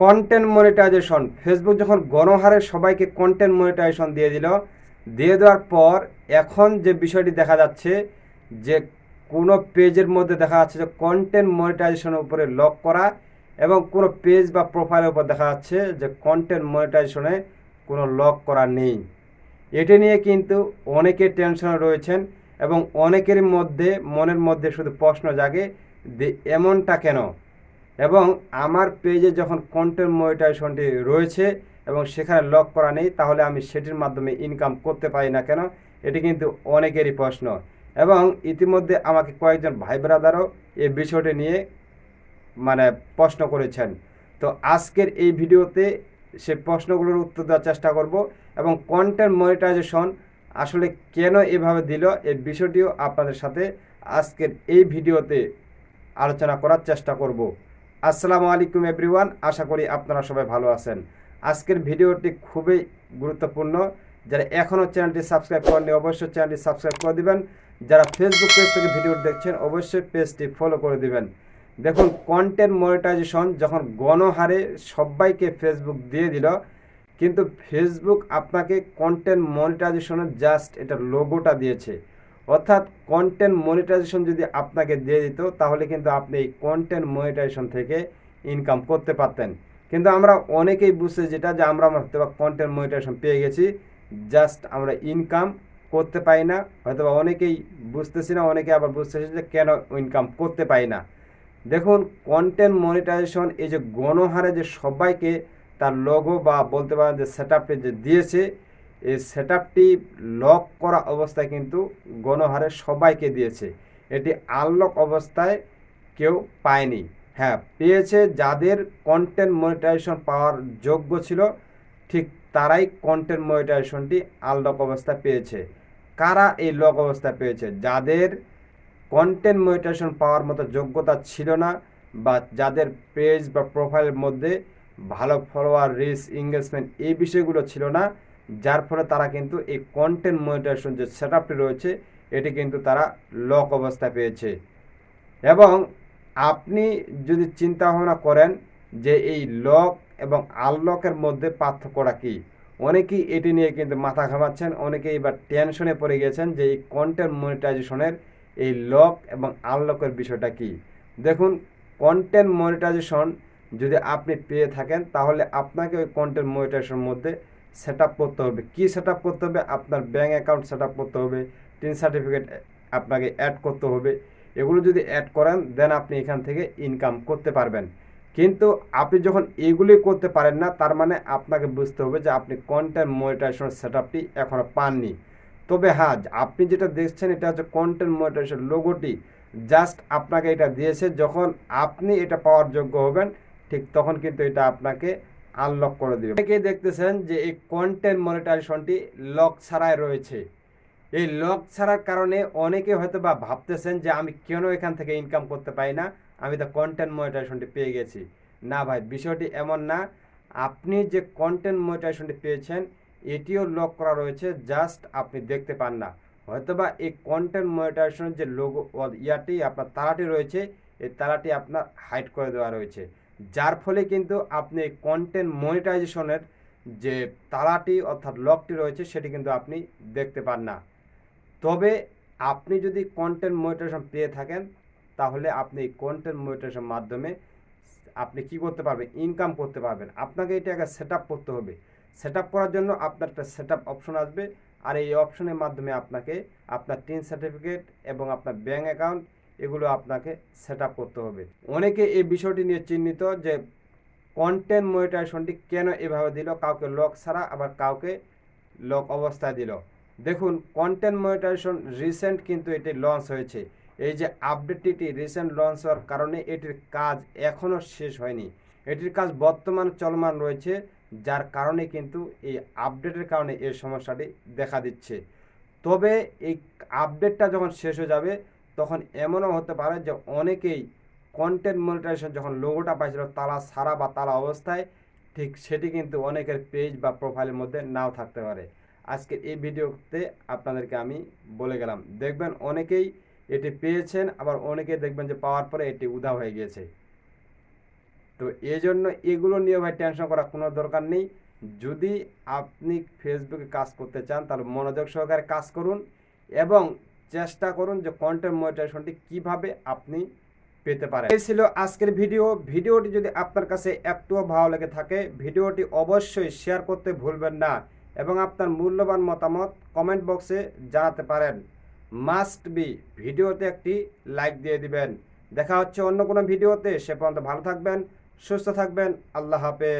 Content monetization Facebook যখন গণহারে সবাইকে কন্টেন্ট মনিটাইজেশন দিয়ে দিল, দিয়ে দেওয়ার পর এখন যে বিষয়টি দেখা যাচ্ছে, যে কোনো পেজের মধ্যে দেখা যাচ্ছে যে কন্টেন্ট মনিটাইজেশনের উপরে লক করা এবং কোনো পেজ বা প্রোফাইলের উপর দেখা যাচ্ছে যে কন্টেন্ট মনিটাইজেশনে কোনো লক করা নেই। এটি নিয়ে কিন্তু অনেকে টেনশনে রয়েছেন এবং অনেকের মধ্যে মনের মধ্যে শুধু প্রশ্ন জাগে যে, এমনটা কেন? এবং আমার পেজে যখন কন্টেন্ট মনিটাইজেশনটি রয়েছে এবং সেখানে লক করা নেই, তাহলে আমি সেটির মাধ্যমে ইনকাম করতে পারি না কেন? এটি কিন্তু অনেকেরই প্রশ্ন। এবং ইতিমধ্যে আমাকে কয়েকজন ভাই ব্রাদারও এই বিষয়টি নিয়ে মানে প্রশ্ন করেছেন। তো আজকের এই ভিডিওতে সে প্রশ্নগুলোর উত্তর দেওয়ার চেষ্টা করব এবং কন্টেন্ট মনিটাইজেশন আসলে কেন এভাবে দিল এই বিষয়টিও আপনাদের সাথে আজকের এই ভিডিওতে আলোচনা করার চেষ্টা করব। আসসালামু আলাইকুম এভরিওয়ান, আশা করি আপনারা সবাই ভালো আছেন। আজকের ভিডিওটি খুবই গুরুত্বপূর্ণ। যারা এখনও চ্যানেলটি সাবস্ক্রাইব করেননি, অবশ্যই চ্যানেলটি সাবস্ক্রাইব করে দিবেন। যারা ফেসবুক পেজ থেকে ভিডিও দেখছেন, অবশ্যই পেজটি ফলো করে দিবেন। দেখুন কন্টেন্ট মনিটাইজেশন যখন গণহারে সবাইকে ফেসবুক দিয়ে দিল, কিন্তু ফেসবুক আপনাকে কন্টেন্ট মনিটাইজেশনের জাস্ট এটা লোগোটা দিয়েছে। অর্থাৎ কন্টেন্ট মনিটাইজেশন যদি আপনাকে দিয়ে দিত, তাহলে কিন্তু আপনি এই কন্টেন্ট মনিটাইজেশন থেকে ইনকাম করতে পারতেন। কিন্তু আমরা অনেকেই বুঝতে যেটা, যে আমরা হয়তো বা কন্টেন্ট মনিটাইজেশন পেয়ে গেছি জাস্ট আমরা ইনকাম করতে পারি না। হয়তো বা অনেকেই বুঝতেছি না, অনেকে আবার বুঝতেছি যে কেন ইনকাম করতে পারি না। দেখুন কন্টেন্ট মনিটাইজেশন এই যে গণহারে যে সবাইকে তার লোগো বা বলতে পারেন যে সেট যে দিয়েছে এই সেট লক করা অবস্থায় কিন্তু গণহারে সবাইকে দিয়েছে। এটি আনলক অবস্থায় কেউ পায়নি। হ্যাঁ পেয়েছে যাদের কন্টেন্ট মনিটাইজেশন পাওয়ার যোগ্য ছিল, ঠিক তারাই কন্টেন্ট মনিটাইজেশনটি আনলক অবস্থায় পেয়েছে। কারা এই লক অবস্থায় পেয়েছে? যাদের কন্টেন্ট মনিটাইজেশন পাওয়ার মতো যোগ্যতা ছিল না বা যাদের পেজ বা প্রোফাইলের মধ্যে ভালো ফলোয়ার রিচ এঙ্গেজমেন্ট এই বিষয়গুলো ছিল না যার ফলে তারা কিন্তু এই কন্টেন্ট মনিটাইজেশন যে সেট রয়েছে, এটি কিন্তু তারা লক অবস্থায় পেয়েছে। এবং আপনি যদি চিন্তা ভাবনা করেন যে এই লক এবং আনলকের মধ্যে পার্থক্যটা কী? অনেকেই এটি নিয়ে কিন্তু মাথা ঘামাচ্ছেন, অনেকেই এবার টেনশনে পড়ে গেছেন যে এই কন্টেন্ট মনিটাইজেশনের এই লক এবং আনলকের বিষয়টা কি? দেখুন কন্টেন্ট মনিটাইজেশন যদি আপনি পেয়ে থাকেন, তাহলে আপনাকে ওই কন্টেন্ট মনিটাইজেশনের মধ্যে সেট করতে হবে। কী সেট করতে হবে? আপনার ব্যাঙ্ক অ্যাকাউন্ট সেট করতে হবে। টিন সার্টিফিকেট আপনাকে অ্যাড করতে হবে। এগুলো যদি অ্যাড করেন দেন আপনি এখান থেকে ইনকাম করতে পারবেন। কিন্তু আপনি যখন এগুলি করতে পারেন না, তার মানে আপনাকে বুঝতে হবে যে আপনি কন্টেন্ট মনিটাইজেশনের সেট আপটি এখনও পাননি। তবে হ্যাঁ আপনি যেটা দেখছেন, এটা হচ্ছে কন্টেন্ট মনিটাইজেশন লোগোটি জাস্ট আপনাকে এটা দিয়েছে, যখন আপনি এটা পাওয়ার যোগ্য হবেন, ঠিক তখন কিন্তু এটা আপনাকে আনলক করে দেবে। অনেকেই দেখতেছেন যে এই কন্টেন্ট মনিটাইজেশনটি লক ছাড়াই রয়েছে। এই লক ছাড়ার কারণে অনেকে হয়তো বা ভাবতেছেন যে আমি কেন এখান থেকে ইনকাম করতে পারি না? আমি তো কন্টেন্ট মনিটাইজেশনটি পেয়ে গেছি। না ভাই, বিষয়টি এমন না। আপনি যে কন্টেন্ট মনিটাইজেশনটি পেয়েছেন, এটিও লক করা রয়েছে জাস্ট আপনি দেখতে পান না। হয়তোবা এই কন্টেন্ট মনিটাইজেশনের যে লোগো ইয়াটি, আপনার তালাটি রয়েছে, এই তালাটি আপনার হাইড করে দেওয়া রয়েছে। যার ফলে কিন্তু আপনি কন্টেন্ট মনিটাইজেশনের যে তালাটি অর্থাৎ লকটি রয়েছে, সেটি কিন্তু আপনি দেখতে পান না। তবে আপনি যদি কন্টেন্ট মনিটাইজেশন পেয়ে থাকেন, তাহলে আপনি কন্টেন্ট মনিটাইজেশন মাধ্যমে আপনি কি করতে পারবেন? ইনকাম করতে পারবেন। আপনাকে এটা আগে সেট করতে হবে। সেট করার জন্য আপনার একটা সেট অপশন আসবে। আর এই অপশনের মাধ্যমে আপনাকে আপনার টিন সার্টিফিকেট এবং আপনার ব্যাঙ্ক অ্যাকাউন্ট এগুলো আপনাকে সেট করতে হবে। অনেকে এই বিষয়টি নিয়ে চিহ্নিত যে কন্টেন্ট মনিটাইজেশনটি কেন এভাবে দিল, কাউকে লক ছাড়া আবার কাউকে লক অবস্থায় দিল। দেখুন কন্টেন্ট মনিটাইজেশন রিসেন্ট কিন্তু এটি লঞ্চ হয়েছে। এই যে আপডেটটি রিসেন্ট লঞ্চ হওয়ার কারণে এটির কাজ এখনও শেষ হয়নি। এটির কাজ বর্তমান চলমান রয়েছে, যার কারণে কিন্তু এই আপডেটের কারণে এই সমস্যাটি দেখা দিচ্ছে। তবে এই আপডেটটা যখন শেষ হয়ে যাবে তখন এমনও হতে পারে যে অনেকেই কন্টেন্ট মনিটাইজেশন যখন লোগোটা পাইছিল তালা সারা বা তালা অবস্থায়, ঠিক সেটি কিন্তু অনেকের পেজ বা প্রোফাইলের মধ্যে নাও থাকতে পারে। আজকের এই ভিডিওতে আপনাদেরকে আমি বলে গেলাম, দেখবেন অনেকেই এটি পেয়েছেন, আবার অনেকে দেখবেন যে পাওয়ার পরে এটি উধাও হয়ে গিয়েছে। তো এই জন্য এগুলো নিয়ে ভাই টেনশন করার কোনো দরকার নেই। যদি আপনি ফেসবুকে কাজ করতে চান, তাহলে মনোযোগ সহকারে কাজ করুন এবং চেষ্টা করুন যে কন্টেন্ট মনিটাইজেশনটি কীভাবে আপনি পেতে পারেন। এই ছিল আজকের ভিডিও। ভিডিওটি যদি আপনার কাছে একটুও ভালো লেগে থাকে, ভিডিওটি অবশ্যই শেয়ার করতে ভুলবেন না এবং আপনার মূল্যবান মতামত কমেন্ট বক্সে জানাতে পারেন। মাস্ট বি ভিডিওতে একটি লাইক দিয়ে দিবেন। দেখা হচ্ছে অন্য কোনো ভিডিওতে। সে পর্যন্ত ভালো থাকবেন, সুস্থ থাকবেন। আল্লাহ হাফেজ।